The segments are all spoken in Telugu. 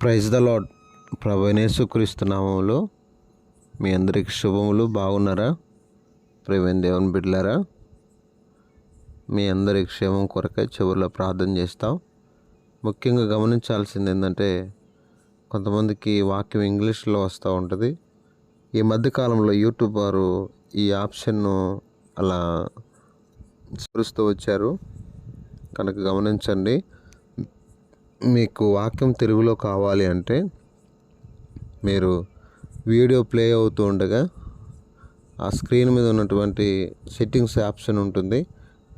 ప్రైజ్ ద లాడ్ ప్రభనేసుక్రీస్తు నామంలో మీ అందరికి శుభములు. బాగున్నారా? ప్రవీణ్ దేవుని బిడ్డలారా మీ అందరి క్షేమం కొరకై చివరిలో ప్రార్థన చేస్తాం. ముఖ్యంగా గమనించాల్సింది ఏంటంటే కొంతమందికి వాక్యం ఇంగ్లీష్లో వస్తూ ఉంటుంది. ఈ మధ్యకాలంలో యూట్యూబ్ వారు ఈ ఆప్షన్ను అలా చూస్తూ వచ్చారు. కనుక గమనించండి. మీకు వాక్యం తెలుగులో కావాలి అంటే మీరు వీడియో ప్లే అవుతూ ఉండగా ఆ స్క్రీన్ మీద ఉన్నటువంటి సెట్టింగ్స్ ఆప్షన్ ఉంటుంది.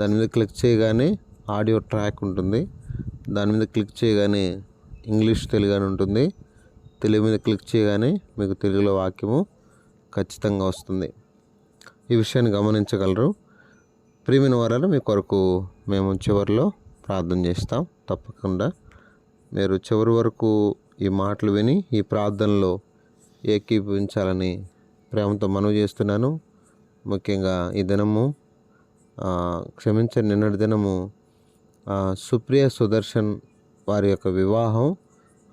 దాని మీద క్లిక్ చేయగానే ఆడియో ట్రాక్ ఉంటుంది. దాని మీద క్లిక్ చేయగానే ఇంగ్లీష్ తెలుగు అని ఉంటుంది. తెలుగు మీద క్లిక్ చేయగానే మీకు తెలుగులో వాక్యము ఖచ్చితంగా వస్తుంది. ఈ విషయాన్ని గమనించగలరు. ప్రియమైన వారాలు మీ కొరకు మేము చివరిలో ప్రార్థన చేస్తాం. తప్పకుండా మీరు చివరి వరకు ఈ మాటలు విని ఈ ప్రార్థనలో ఏకీభవించాలని ప్రేమతో మనవి చేస్తున్నాను. ముఖ్యంగా ఈ దినము క్షమించని నిన్నటి దినము సుప్రియ సుదర్శన్ వారి యొక్క వివాహం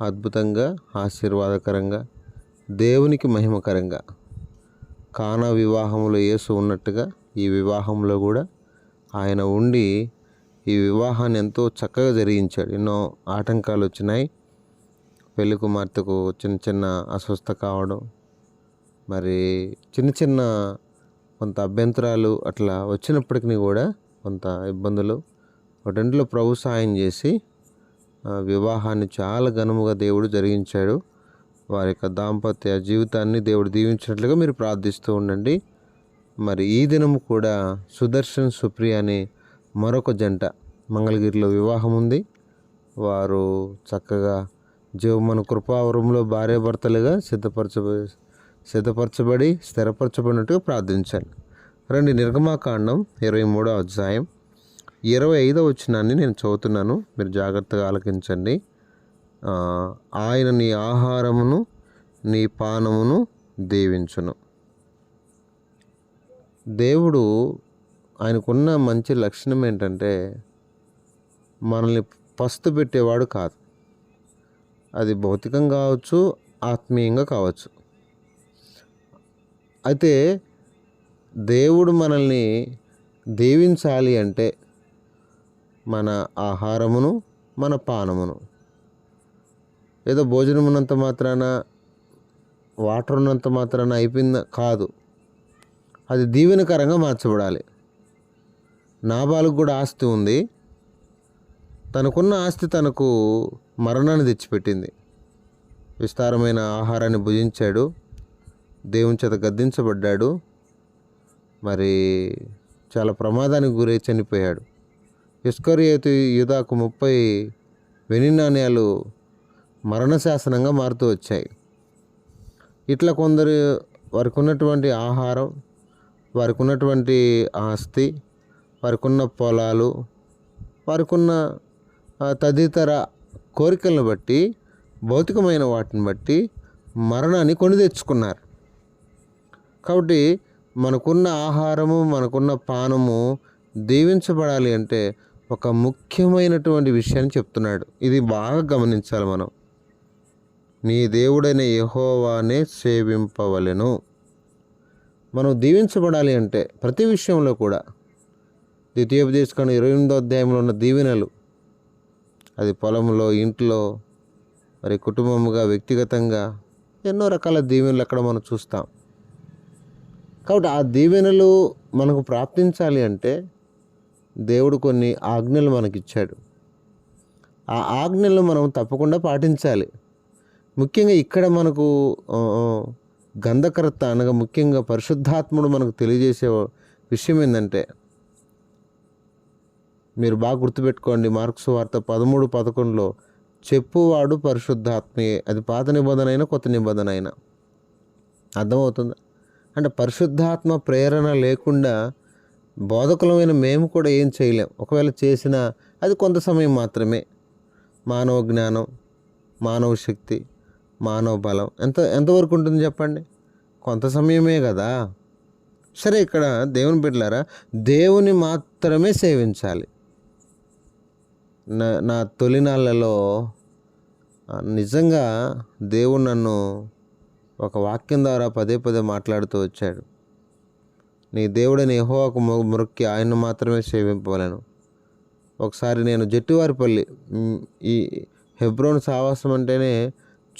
అద్భుతంగా ఆశీర్వాదకరంగా దేవునికి మహిమకరంగా కానా వివాహంలో యేసు ఉన్నట్టుగా ఈ వివాహంలో కూడా ఆయన ఉండి ఈ వివాహాన్ని ఎంతో చక్కగా జరిగించాడు. ఎన్నో ఆటంకాలు వచ్చినాయి. పెళ్ళి కుమార్తెకు చిన్న చిన్న అస్వస్థ కావడం మరి చిన్న చిన్న కొంత అభ్యంతరాలు అట్లా వచ్చినప్పటికీ కూడా కొంత ఇబ్బందులు. వాటింట్లో ప్రభు సాయం చేసి వివాహాన్ని చాలా ఘనముగా దేవుడు జరిగించాడు. వారి యొక్క దాంపత్య జీవితాన్ని దేవుడు దీవించినట్లుగా మీరు ప్రార్థిస్తూ ఉండండి. మరి ఈ దినము కూడా సుదర్శన్ సుప్రియ అనే మరొక జంట మంగళగిరిలో వివాహం ఉంది. వారు చక్కగా జీవమన కృపావరంలో భార్యాభర్తలుగా సిద్ధపరచ సిద్ధపరచబడి స్థిరపరచబడినట్టుగా ప్రార్థించాలి. రండి నిర్గమాకాండం ఇరవై మూడో అధ్యాయం. ఇరవై ఐదో వచ్చినాన్ని నేను చదువుతున్నాను. మీరు జాగ్రత్తగా ఆలకించండి. ఆయన నీ ఆహారమును నీ పానమును దీవించును. దేవుడు ఆయనకున్న మంచి లక్షణం ఏంటంటే మనల్ని పస్తు పెట్టేవాడు కాదు. అది భౌతికంగా కావచ్చు ఆత్మీయంగా కావచ్చు. అయితే దేవుడు మనల్ని దీవించాలి అంటే మన ఆహారమును మన పానమును. ఏదో భోజనం ఉన్నంత మాత్రాన వాటర్ ఉన్నంత మాత్రాన అయిపోయింది కాదు. అది దీవెనకరంగా మార్చబడాలి. నాబాలకు కూడా ఆస్తి ఉంది. తనకున్న ఆస్తి తనకు మరణాన్ని తెచ్చిపెట్టింది. విస్తారమైన ఆహారాన్ని భుజించాడు. దేవుని చేత గద్దించబడ్డాడు. మరి చాలా ప్రమాదానికి గురై చనిపోయాడు. ఇస్కరియోతు యుదాకు ముప్పై వెని నాణ్యాలు మరణశాసనంగా మారుతూ వచ్చాయి. ఇట్లా కొందరు వారికి ఉన్నటువంటి ఆహారం వారికి ఉన్నటువంటి ఆస్తి వారికున్న పొలాలు వారికున్న తదితర కోరికలను బట్టి భౌతికమైన వాటిని బట్టి మరణాన్ని కొని తెచ్చుకున్నారు. కాబట్టి మనకున్న ఆహారము మనకున్న పానము దీవించబడాలి అంటే ఒక ముఖ్యమైనటువంటి విషయాన్ని చెప్తున్నాడు. ఇది బాగా గమనించాలి మనం. నీ దేవుడైన యహోవానే సేవింపవలెను. మనం దీవించబడాలి అంటే ప్రతి విషయంలో కూడా ద్వితీయోపదేశకాండ ఇరవై ఎనిమిదో అధ్యాయంలో ఉన్న దీవెనలు. అది పొలంలో ఇంట్లో మరి కుటుంబముగా వ్యక్తిగతంగా ఎన్నో రకాల దీవెనలు అక్కడ మనం చూస్తాం. కాబట్టి ఆ దీవెనలు మనకు ప్రాప్తించాలి అంటే దేవుడు కొన్ని ఆజ్ఞలు మనకిచ్చాడు. ఆ ఆజ్ఞలు మనం తప్పకుండా పాటించాలి. ముఖ్యంగా ఇక్కడ మనకు గంధకర్త అనగా ముఖ్యంగా పరిశుద్ధాత్ముడు మనకు తెలియజేసే విషయం ఏంటంటే మీరు బాగా గుర్తుపెట్టుకోండి. మార్క్స్ వార్త పదమూడు పదకొండులో చెప్పువాడు పరిశుద్ధాత్మయే అది పాత నిబంధన అయినా కొత్త నిబంధన అయినా అర్థమవుతుందా? అంటే పరిశుద్ధాత్మ ప్రేరణ లేకుండా బోధకులమైన మేము కూడా ఏం చేయలేం. ఒకవేళ చేసినా అది కొంత సమయం మాత్రమే. మానవ జ్ఞానం మానవ శక్తి మానవ బలం. ఎంత ఎంతవరకు ఉంటుంది చెప్పండి? కొంత సమయమే కదా. సరే ఇక్కడ దేవుని బిడ్డలారా దేవుని మాత్రమే సేవించాలి. నా నా తొలినాళ్ళలో నిజంగా దేవుడు నన్ను ఒక వాక్యం ద్వారా పదే పదే మాట్లాడుతూ వచ్చాడు. నీ దేవుడని యెహోవాకు మొ- మొక్కి ఆయన్ను మాత్రమే సేవింపవలను. ఒకసారి నేను జట్టువారిపల్లి ఈ హెబ్రోన్ సావాసం అంటేనే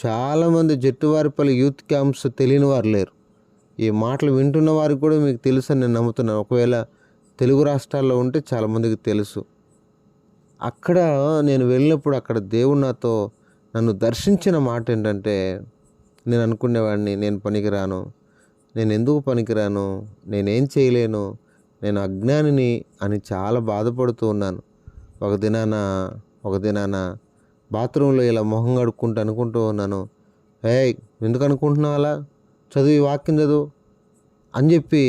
చాలామంది జట్టువారిపల్లి యూత్ క్యాంప్స్ తెలియని వారు లేరు. ఈ మాటలు వింటున్న వారికి కూడా మీకు తెలుసు అని నేను నమ్ముతున్నాను. ఒకవేళ తెలుగు రాష్ట్రాల్లో ఉంటే చాలామందికి తెలుసు. అక్కడ నేను వెళ్ళినప్పుడు అక్కడ దేవుడు నాతో నన్ను దర్శించిన మాట ఏంటంటే నేను అనుకునేవాడిని నేను పనికిరాను నేను ఎందుకు పనికిరాను నేనేం చేయలేను నేను అజ్ఞానిని అని చాలా బాధపడుతూ ఉన్నాను. ఒక దినాన ఒక దినాన బాత్రూంలో ఇలా మొహం కడుక్కుంటూ అనుకుంటూ ఉన్నాను ఏ ఎందుకు అనుకుంటున్నావు అలా? చదివి వాక్యం చదువు. అని చెప్పి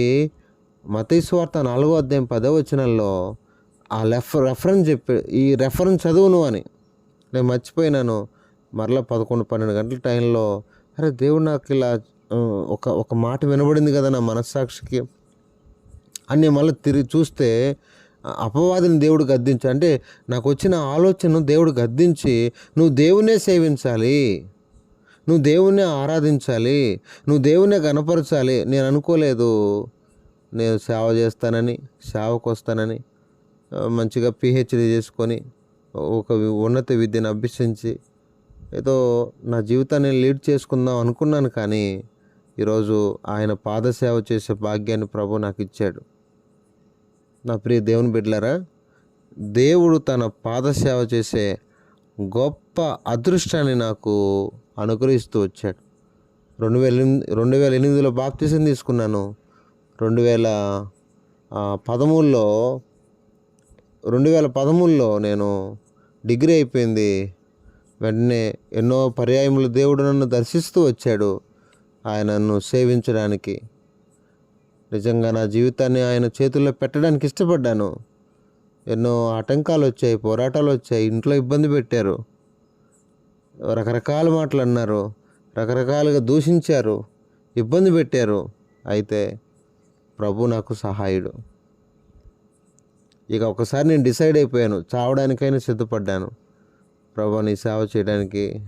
మతైస్వార్త నాలుగో అధ్యాయం పదో వచనంలో ఆ లెఫ్ రెఫరెన్స్ చెప్పి ఈ రెఫరెన్స్ చదువును అని. నేను మర్చిపోయినాను. మరలా పదకొండు పన్నెండు గంటల టైంలో అరే దేవుడు నాకు ఇలా ఒక ఒక మాట వినబడింది కదా నా మనస్సాక్షికి అని మళ్ళీ తిరిగి చూస్తే అపవాదిని దేవుడు గద్దించి అంటే నాకు వచ్చిన ఆలోచనను దేవుడు గద్దించి నువ్వు దేవునే సేవించాలి. నువ్వు దేవుణ్ణి ఆరాధించాలి. నువ్వు దేవుణ్ణే గనపరచాలి నేను అనుకోలేదు. నేను సేవ చేస్తానని సేవకు వస్తానని. మంచిగా పిహెచ్డి చేసుకొని ఒక ఉన్నత విద్యను అభ్యసించి ఏదో నా జీవితాన్ని లీడ్ చేసుకుందాం అనుకున్నాను కానీ ఈరోజు ఆయన పాదసేవ చేసే భాగ్యాన్ని ప్రభు నాకు ఇచ్చాడు. నా ప్రియ దేవుని బిడ్డలారా దేవుడు తన పాదసేవ చేసే గొప్ప అదృష్టాన్ని నాకు అనుగ్రహిస్తూ వచ్చాడు. రెండు వేల ఎనిమిది రెండు వేల ఎనిమిదిలో బాప్తిసం తీసుకున్నాను. రెండు వేల పదమూడులో రెండు వేల పదమూడులో నేను డిగ్రీ అయిపోయింది. వెంటనే ఎన్నో పర్యాయములు దేవుడు నన్ను దర్శిస్తూ వచ్చాడు ఆయన నన్ను సేవించడానికి. నిజంగా నా జీవితాన్ని ఆయన చేతుల్లో పెట్టడానికి ఇష్టపడ్డాను. ఎన్నో ఆటంకాలు వచ్చాయి పోరాటాలు వచ్చాయి ఇంట్లో ఇబ్బంది పెట్టారు. రకరకాల మాటలు అన్నారు రకరకాలుగా దూషించారు ఇబ్బంది పెట్టారు. అయితే ప్రభు నాకు సహాయుడు. ఇక ఒకసారి నేను డిసైడ్ అయిపోయాను. చావడానికైనా సిద్ధపడ్డాను. ప్రభా నీ సేవ చేయడానికి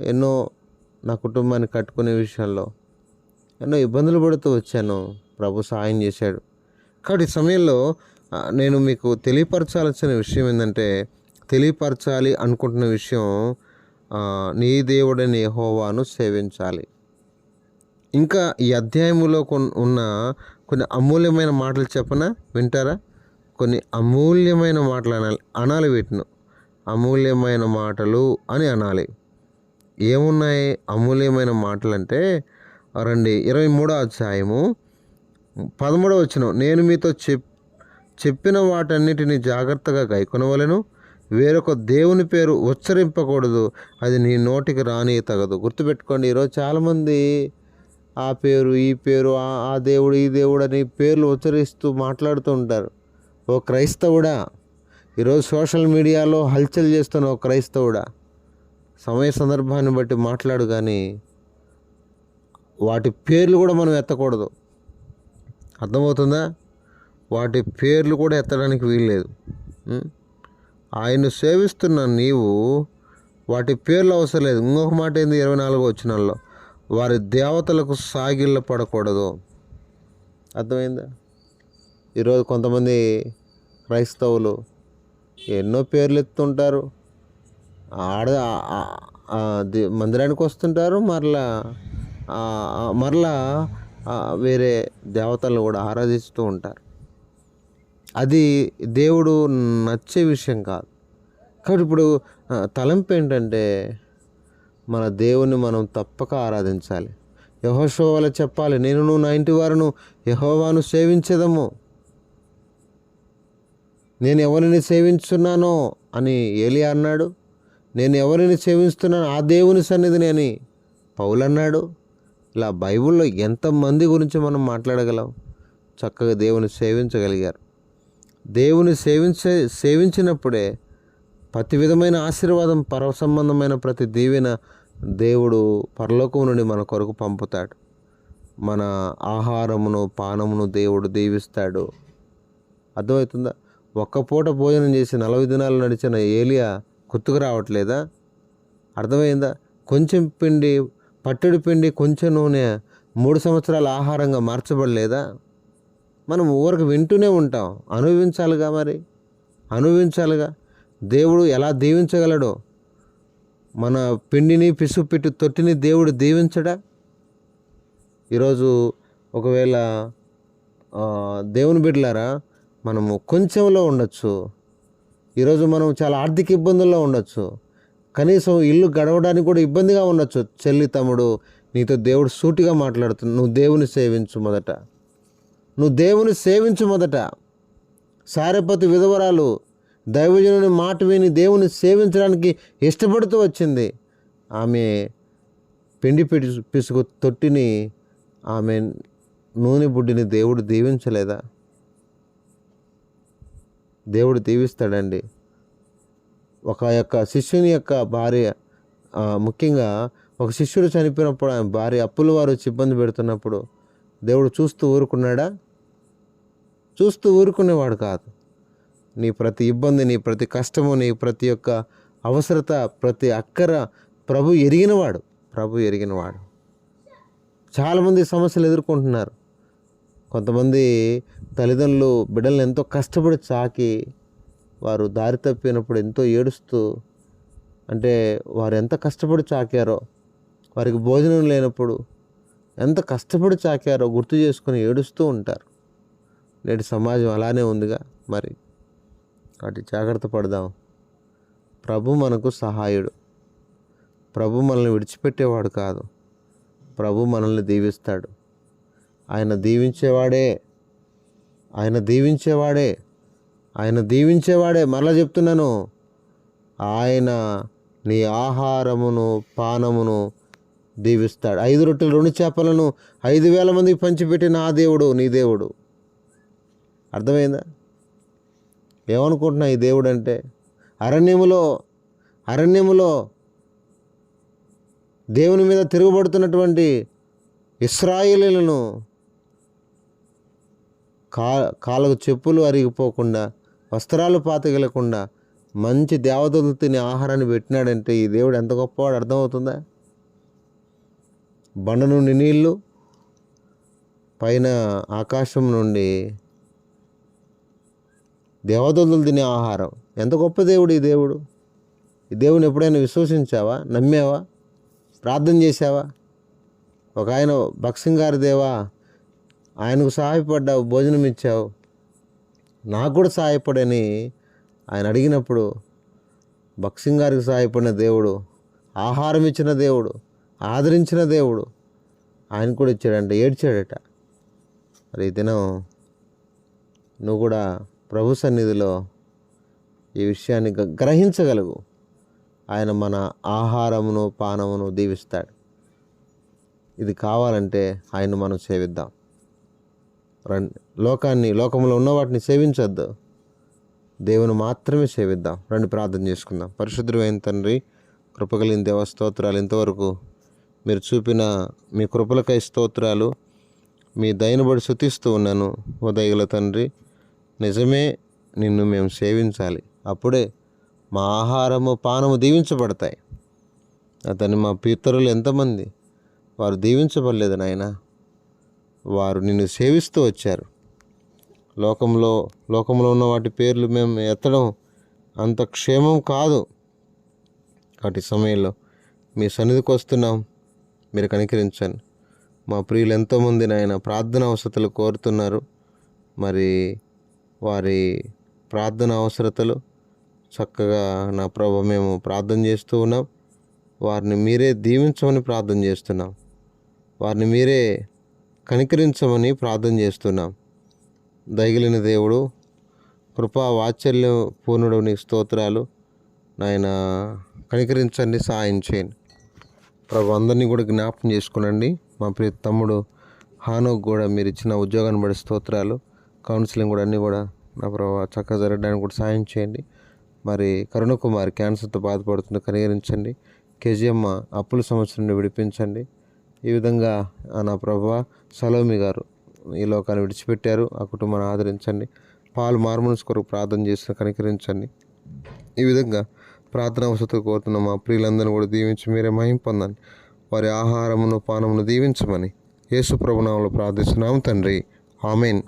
ఎన్నో నా కుటుంబాన్ని కట్టుకునే విషయంలో ఎన్నో ఇబ్బందులు పడుతూ వచ్చాను. ప్రభు సహాయం చేశాడు. కాబట్టి ఈ సమయంలో నేను మీకు తెలియపరచాల్సిన విషయం ఏంటంటే తెలియపరచాలి అనుకుంటున్న విషయం నీ దేవుడని హోవాను సేవించాలి. ఇంకా ఈ అధ్యాయంలో కొన్- ఉన్న కొన్ని అమూల్యమైన మాటలు చెప్పనా? వింటారా? కొన్ని అమూల్యమైన మాటలు అనాలి అనాలి వీటిను. అమూల్యమైన మాటలు అని అనాలి. ఏమున్నాయి అమూల్యమైన మాటలు అంటే రండి ఇరవై మూడో అధ్యాయము పదమూడవ వచ్చిన నేను మీతో చెప్ చెప్పిన వాటన్నిటిని జాగ్రత్తగా గైకొనవలను వేరొక దేవుని పేరు ఉచ్చరింపకూడదు. అది నీ నోటికి రాని తగదు గుర్తుపెట్టుకోండి ఈరోజు చాలామంది ఆ పేరు ఈ పేరు ఆ ఆ దేవుడు ఈ దేవుడు అని పేర్లు ఉచ్చరిస్తూ మాట్లాడుతూ ఉంటారు. ఓ క్రైస్తవుడా? ఈరోజు సోషల్ మీడియాలో హల్చల్ చేస్తున్న ఓ క్రైస్తవుడా? సమయ సందర్భాన్ని బట్టి మాట్లాడు కానీ వాటి పేర్లు కూడా మనం ఎత్తకూడదు. అర్థమవుతుందా? వాటి పేర్లు కూడా ఎత్తడానికి వీల్లేదు. ఉం? ఆయన్ను సేవిస్తున్న నీవు వాటి పేర్లు అవసరం లేదు. ఇంకొక మాట ఏంది? ఇరవై నాలుగో వచ్చినాల్లో వారి దేవతలకు సాగిళ్ళ పడకూడదు అర్థమైందా? ఈరోజు కొంతమంది క్రైస్తవులు ఎన్నో పేర్లు ఎత్తుంటారు. ఆడ మందిరానికి వస్తుంటారు మరలా మరలా వేరే దేవతలను కూడా ఆరాధిస్తూ ఉంటారు. అది దేవుడు నచ్చే విషయం కాదు. కాబట్టి ఇప్పుడు తలంపు ఏంటంటే మన దేవుని మనం తప్పక ఆరాధించాలి. యహోశోవాల చెప్పాలి నేను నువ్వు నా ఇంటి వారును యహోవాను సేవించేదము. నేను ఎవరిని సేవించున్నానో అని ఏలి అన్నాడు. నేను ఎవరిని సేవిస్తున్నాను ఆ దేవుని సన్నిధిని అని పౌలు అన్నాడు. ఇలా బైబిల్లో ఎంతమంది గురించి మనం మాట్లాడగలం? చక్కగా దేవుని సేవించగలిగారు. దేవుని సేవించే సేవించినప్పుడే ప్రతి విధమైన ఆశీర్వాదం పరవ సంబంధమైన ప్రతి దీవెన దేవుడు పరలోకం నుండి మన కొరకు పంపుతాడు. మన ఆహారమును పానమును దేవుడు దీవిస్తాడు. అర్థమవుతుందా? ఒక్క పూట భోజనం చేసి నలభై దినాలు నడిచిన ఏలియా గుర్తుకు రావట్లేదా? అర్థమైందా? కొంచెం పిండి పట్టెడు పిండి కొంచెం నూనె మూడు సంవత్సరాల ఆహారంగా మార్చబడలేదా? మనం ఊరికి వింటూనే ఉంటాం. అనుభవించాలిగా మరి? అనుభవించాలిగా? దేవుడు ఎలా దీవించగలడో? మన పిండిని పిసుగు పెట్టి తొట్టిని దేవుడు దీవించడా? ఈరోజు ఒకవేళ దేవుని బిడ్డలారా మనము కొంచెంలో ఉండొచ్చు. ఈరోజు మనం చాలా ఆర్థిక ఇబ్బందుల్లో ఉండొచ్చు. కనీసం ఇల్లు గడవడానికి కూడా ఇబ్బందిగా ఉండొచ్చు. చెల్లి తమ్ముడు నీతో దేవుడు సూటిగా మాట్లాడుతుంది నువ్వు దేవుని సేవించు మొదట. నువ్వు దేవుని సేవించు మొదట. సారపతి విధవరాలు దైవజనుని మాట విని దేవుని సేవించడానికి ఇష్టపడుతూ వచ్చింది. ఆమె పిండి పిసు పిసుకు తొట్టిని ఆమె నూనె బుడ్డిని దేవుడు దీవించలేదా? దేవుడు దీవిస్తాడండి. ఒక యొక్క శిష్యుని యొక్క భార్య ముఖ్యంగా ఒక శిష్యుడు చనిపోయినప్పుడు ఆయన భార్య అప్పుల వారు ఇబ్బంది పెడుతున్నప్పుడు దేవుడు చూస్తూ ఊరుకున్నాడా? చూస్తూ ఊరుకునేవాడు కాదు. నీ ప్రతి ఇబ్బంది నీ ప్రతి కష్టము నీ ప్రతి ఒక్క అవసరత ప్రతి అక్కర ప్రభు ఎరిగినవాడు. ప్రభు ఎరిగినవాడు. చాలామంది సమస్యలు ఎదుర్కొంటున్నారు. కొంతమంది తల్లిదండ్రులు బిడ్డలను ఎంతో కష్టపడి చాకి వారు దారి తప్పినప్పుడు ఎంతో ఏడుస్తూ అంటే వారు ఎంత కష్టపడి చాకారో వారికి భోజనం లేనప్పుడు ఎంత కష్టపడి చాకారో గుర్తు చేసుకొని ఏడుస్తూ ఉంటారు. నేటి సమాజం అలానే ఉందిగా మరి. వాటి జాగ్రత్త పడదాం. ప్రభు మనకు సహాయుడు. ప్రభు మనల్ని విడిచిపెట్టేవాడు కాదు. ప్రభు మనల్ని దీవిస్తాడు. ఆయన దీవించేవాడే. ఆయన దీవించేవాడే. ఆయన దీవించేవాడే. మరలా చెప్తున్నాను. ఆయన నీ ఆహారమును పానమును దీవిస్తాడు. ఐదు రొట్టెలు రెండు చేపలను ఐదు వేల మందికి పంచిపెట్టిన ఆ దేవుడు నీ దేవుడు. అర్థమైందా? ఏమనుకుంటున్నా ఈ దేవుడు అంటే? అరణ్యములో అరణ్యములో దేవుని మీద తిరుగుబడుతున్నటువంటి ఇస్రాయిలీలను కా కాళ్ళకు చెప్పులు అరిగిపోకుండా వస్త్రాలు పాతగిలకుండా మంచి దేవతలు తినే ఆహారాన్ని పెట్టినాడంటే ఈ దేవుడు ఎంత గొప్పవాడు? అర్థమవుతుందా? బండ నుండి నీళ్ళు పైన ఆకాశం నుండి దేవతలు తినే ఆహారం. ఎంత గొప్ప దేవుడు ఈ దేవుడు. ఈ దేవుని ఎప్పుడైనా విశ్వసించావా? నమ్మావా? ప్రార్థన చేశావా? ఒక ఆయన భక్సింగ్ గారి దేవా ఆయనకు సహాయపడ్డావు భోజనం ఇచ్చావు. నాకు కూడా సహాయపడని ఆయన అడిగినప్పుడు భక్సింగ్ గారికి సహాయపడిన దేవుడు ఆహారం ఇచ్చిన దేవుడు ఆదరించిన దేవుడు ఆయన కూడా ఇచ్చాడంట ఏడ్చాడట. మరి ఈ దినం నువ్వు కూడా ప్రభు సన్నిధిలో ఈ విషయాన్ని గ- గ్రహించగలగు. ఆయన మన ఆహారమును పానమును దీవిస్తాడు. ఇది కావాలంటే ఆయన మనం సేవిద్దాం. రండి లోకాన్ని లోకంలో ఉన్న వాటిని సేవించొద్దు. దేవుని మాత్రమే సేవిద్దాం. రండి ప్రార్థన చేసుకుందాం. పరిశుద్ధమైన తండ్రి కృపగలిగిన దేవ స్తోత్రాలు ఇంతవరకు మీరు చూపిన మీ కృపలకై స్తోత్రాలు మీ దయనుబడి శుతిస్తూ ఉన్నాను. ఉదయగల తండ్రి నిజమే నిన్ను మేము సేవించాలి. అప్పుడే మా ఆహారము పానము దీవించబడతాయి. అతని మా పితరులు ఎంతమంది? వారు దీవించబడలేదు నాయనా. వారు నిన్ను సేవిస్తూ వచ్చారు. లోకంలో లోకంలో ఉన్న వాటి పేర్లు మేము ఎత్తడం అంత క్షేమం కాదు. వాటి సమయంలో మీ సన్నిధికి వస్తున్నాం. మీరు కనికరించండి. మా ప్రియులు ఎంతోమంది నాయన ప్రార్థన అవసరతలు కోరుతున్నారు. మరి వారి ప్రార్థన అవసరతలు చక్కగా నా ప్రభ మేము ప్రార్థన చేస్తూ ఉన్నాం. వారిని మీరే దీవించమని ప్రార్థన చేస్తున్నాం. వారిని మీరే కనికరించమని ప్రార్థన చేస్తున్నాం. దయగలిన దేవుడు కృపా వాత్సల్యం పూర్ణుడు నీ స్తోత్రాలు. నాయన కనికరించండి సాయం చేయండి. ప్రభు అందరినీ కూడా జ్ఞాపకం చేసుకునండి. మా ప్రియ తమ్ముడు హానోకు కూడా మీరు ఇచ్చిన ఉద్యోగాన్ని బడి స్తోత్రాలు కౌన్సిలింగ్ కూడా అన్నీ కూడా నా ప్రభావ చక్కగా జరగడానికి కూడా సాయం చేయండి. మరి కరుణకుమారి క్యాన్సర్తో బాధపడుతుంది కనికరించండి. కేజీఎమ్మ అప్పుల సమస్య నుండి విడిపించండి. ఈ విధంగా ఆ నా ప్రభా సలోమి గారు ఈ లోకాన్ని విడిచిపెట్టారు. ఆ కుటుంబాన్ని ఆదరించండి. పాలు మార్మల్స్ కొరకు ప్రార్థన చేసిన కనికరించండి. ఈ విధంగా ప్రార్థన వసతి కోరుతున్న మా ప్రియులందరినీ కూడా దీవించి మీరే మహిం పొందండి. వారి ఆహారమును పానమును దీవించమని యేసు ప్రభునామంలో ప్రార్థిస్తున్నాము తండ్రి. ఆమెన్.